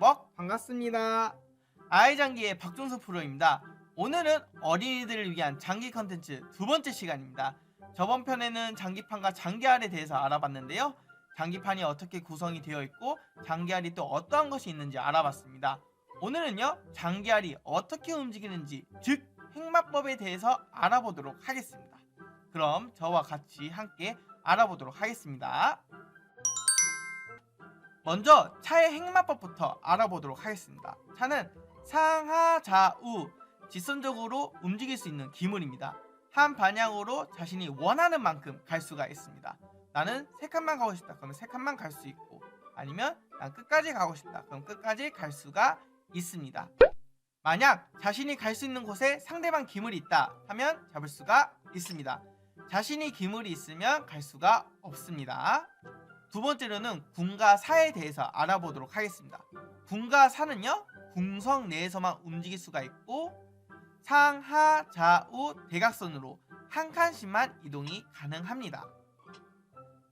또벅 반갑습니다. 아이장기의 박종수 프로입니다. 오늘은 어린이들을 위한 장기 컨텐츠 두 번째 시간입니다. 저번 편에는 장기판과 장기알에 대해서 알아봤는데요. 장기판이 어떻게 구성이 되어 있고 장기알이 또 어떠한 것이 있는지 알아봤습니다. 오늘은요 장기알이 어떻게 움직이는지 즉 핵마법에 대해서 알아보도록 하겠습니다. 그럼 저와 같이 함께 알아보도록 하겠습니다. 먼저 차의 핵마법부터 알아보도록 하겠습니다. 차는 상하 좌우 직선적으로 움직일 수 있는 기물입니다. 한 방향으로 자신이 원하는 만큼 갈 수가 있습니다. 나는 세 칸만 가고 싶다. 그러면 세 칸만 갈 수 있고 아니면 난 끝까지 가고 싶다. 그럼 끝까지 갈 수가 있습니다. 만약 자신이 갈 수 있는 곳에 상대방 기물이 있다 하면 잡을 수가 있습니다. 자신이 기물이 있으면 갈 수가 없습니다. 두 번째로는 궁과 사에 대해서 알아보도록 하겠습니다. 궁과 사는요, 궁성 내에서만 움직일 수가 있고 상하 좌우 대각선으로 한 칸씩만 이동이 가능합니다.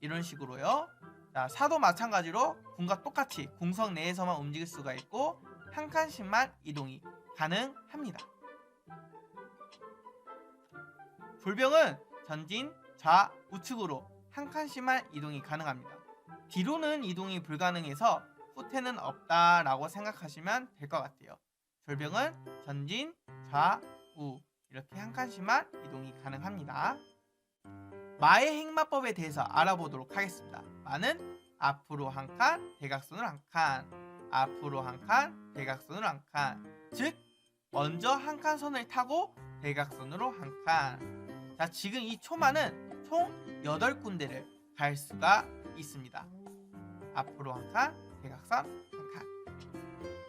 이런 식으로요. 자, 사도 마찬가지로 궁과 똑같이 궁성 내에서만 움직일 수가 있고 한 칸씩만 이동이 가능합니다. 불병은 전진, 좌, 우측으로 한 칸씩만 이동이 가능합니다. 뒤로는 이동이 불가능해서 후퇴는 없다라고 생각하시면 될 것 같아요. 졸병은 전진, 좌, 우 이렇게 한 칸씩만 이동이 가능합니다. 마의 행마법에 대해서 알아보도록 하겠습니다. 마는 앞으로 한 칸, 대각선으로 한 칸, 앞으로 한 칸, 대각선으로 한 칸. 즉 먼저 한 칸 선을 타고 대각선으로 한 칸. 자, 지금 이 초마는 총 8군데를 갈 수가 있습니다. 앞으로 한 칸, 대각선 한 칸.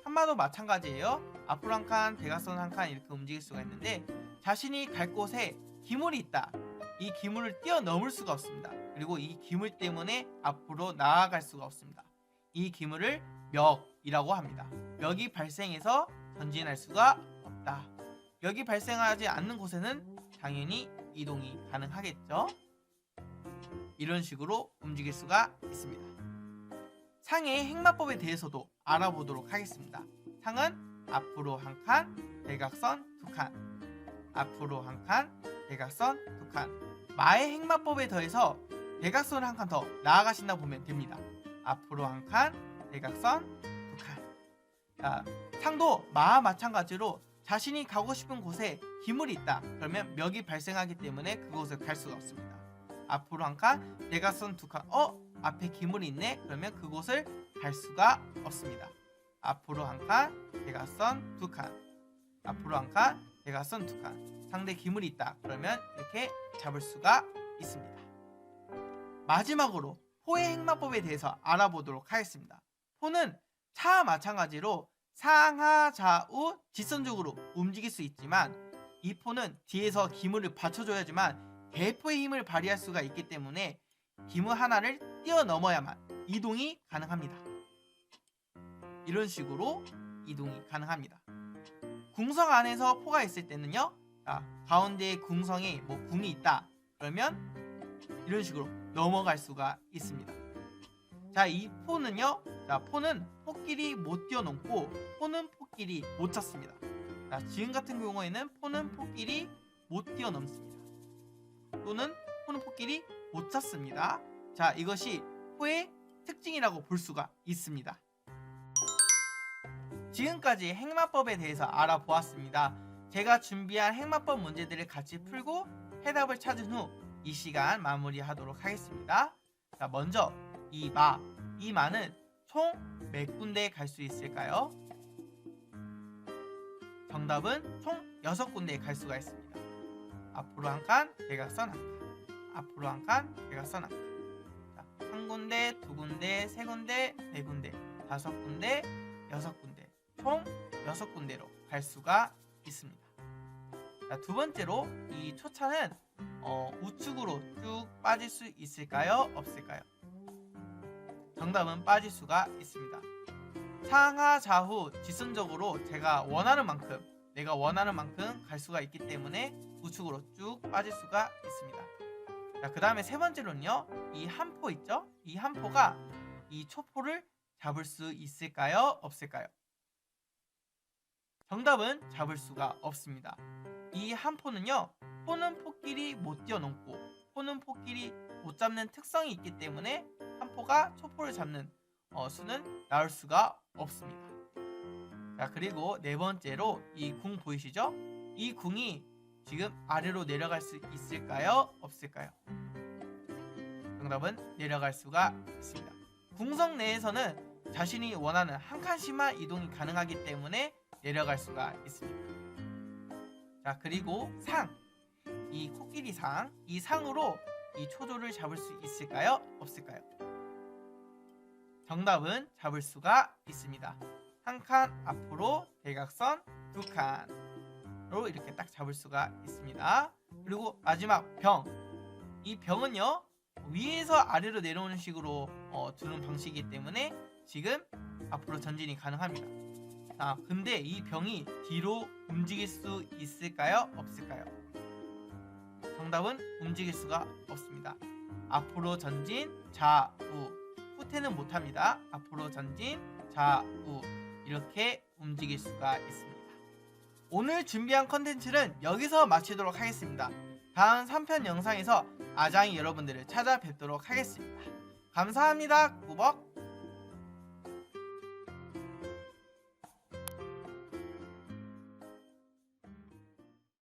한마도 마찬가지예요. 앞으로 한 칸, 대각선 한 칸 이렇게 움직일 수가 있는데 자신이 갈 곳에 기물이 있다. 이 기물을 뛰어넘을 수가 없습니다. 그리고 이 기물 때문에 앞으로 나아갈 수가 없습니다. 이 기물을 멱이라고 합니다. 멱이 발생해서 전진할 수가 없다. 멱이 발생하지 않는 곳에는 당연히 이동이 가능하겠죠. 이런 식으로 움직일 수가 있습니다. 상의 핵마법에 대해서도 알아보도록 하겠습니다. 상은 앞으로 한 칸, 대각선 두 칸. 앞으로 한 칸, 대각선 두 칸. 마의 핵마법에 더해서 대각선 한칸 더 나아가신다 보면 됩니다. 앞으로 한 칸, 대각선 두 칸. 자, 상도 마와 마찬가지로 자신이 가고 싶은 곳에 기물이 있다. 그러면 멱이 발생하기 때문에 그곳을 갈 수가 없습니다. 앞으로 한 칸, 대각선 두 칸. 어? 앞에 기물이 있네. 그러면 그곳을 갈 수가 없습니다. 앞으로 한 칸, 대각선 두 칸. 앞으로 한 칸, 대각선 두 칸. 상대 기물이 있다. 그러면 이렇게 잡을 수가 있습니다. 마지막으로 포의 행마법에 대해서 알아보도록 하겠습니다. 포는 차와 마찬가지로 상하 좌우 직선적으로 움직일 수 있지만 이 포는 뒤에서 기물을 받쳐줘야지만 대포의 힘을 발휘할 수가 있기 때문에 기물 하나를 뛰어넘어야만 이동이 가능합니다. 이런 식으로 이동이 가능합니다. 궁성 안에서 포가 있을 때는요. 자, 가운데에 궁성에 뭐 궁이 있다. 그러면 이런 식으로 넘어갈 수가 있습니다. 자, 이 포는요. 자, 포는 포끼리 못 뛰어넘고 포는 포끼리 못 찾습니다. 자, 지금 같은 경우에는 포는 포끼리 못 뛰어넘습니다. 또는 포는 포끼리 못 찾습니다. 자, 이것이 포의 특징이라고 볼 수가 있습니다. 지금까지 핵마법에 대해서 알아보았습니다. 제가 준비한 핵마법 문제들을 같이 풀고 해답을 찾은 후 이 시간 마무리하도록 하겠습니다. 자, 먼저 이 마, 이 마는 총 몇 군데 갈 수 있을까요? 정답은 총 6군데에 갈 수가 있습니다. 앞으로 한 칸, 대각선 한 칸. 앞으로 한 칸, 칸. 자, 한 군데, 두 군데, 세 군데, 네 군데, 다섯 군데, 여섯 군데. 총 여섯 군데로 갈 수가 있습니다. 자, 두 번째로 이 초차는 어, 우측으로 쭉 빠질 수 있을까요? 없을까요? 정답은 빠질 수가 있습니다. 상하 좌우 직선적으로 제가 원하는 만큼 내가 원하는 만큼 갈 수가 있기 때문에 우측으로 쭉 빠질 수가 있습니다. 자, 그 다음에 세 번째로는요. 이 한포 있죠? 이 한 포가 이 초포를 잡을 수 있을까요? 없을까요? 정답은 잡을 수가 없습니다. 이 한 포는요, 포는 포끼리 못 뛰어넘고 포는 포끼리 못 잡는 특성이 있기 때문에 한 포가 초포를 잡는 어, 수는 나올 수가 없습니다. 자 그리고 네 번째로 이 궁 보이시죠? 이 궁이 지금 아래로 내려갈 수 있을까요? 없을까요? 정답은 내려갈 수가 있습니다. 궁성 내에서는 자신이 원하는 한 칸씩만 이동이 가능하기 때문에 내려갈 수가 있습니다. 자 그리고 상, 이 코끼리 상, 이 상으로 이 초조를 잡을 수 있을까요? 없을까요? 정답은 잡을 수가 있습니다. 한 칸 앞으로 대각선 두 칸으 로 이렇게 딱 잡을 수가 있습니다. 그리고 마지막 병. 이 병은요 위에서 아래로 내려오는 식으로 어, 두는 방식이기 때문에 지금 앞으로 전진이 가능합니다. 자, 근데 이 병이 뒤로 움직일 수 있을까요? 없을까요? 정답은 움직일 수가 없습니다. 앞으로 전진, 좌우. 후퇴는 못합니다. 앞으로 전진, 좌우. 이렇게 움직일 수가 있습니다. 오늘 준비한 컨텐츠는 여기서 마치도록 하겠습니다. 다음 3편 영상에서 아장이 여러분들을 찾아뵙도록 하겠습니다. 감사합니다. 꾸벅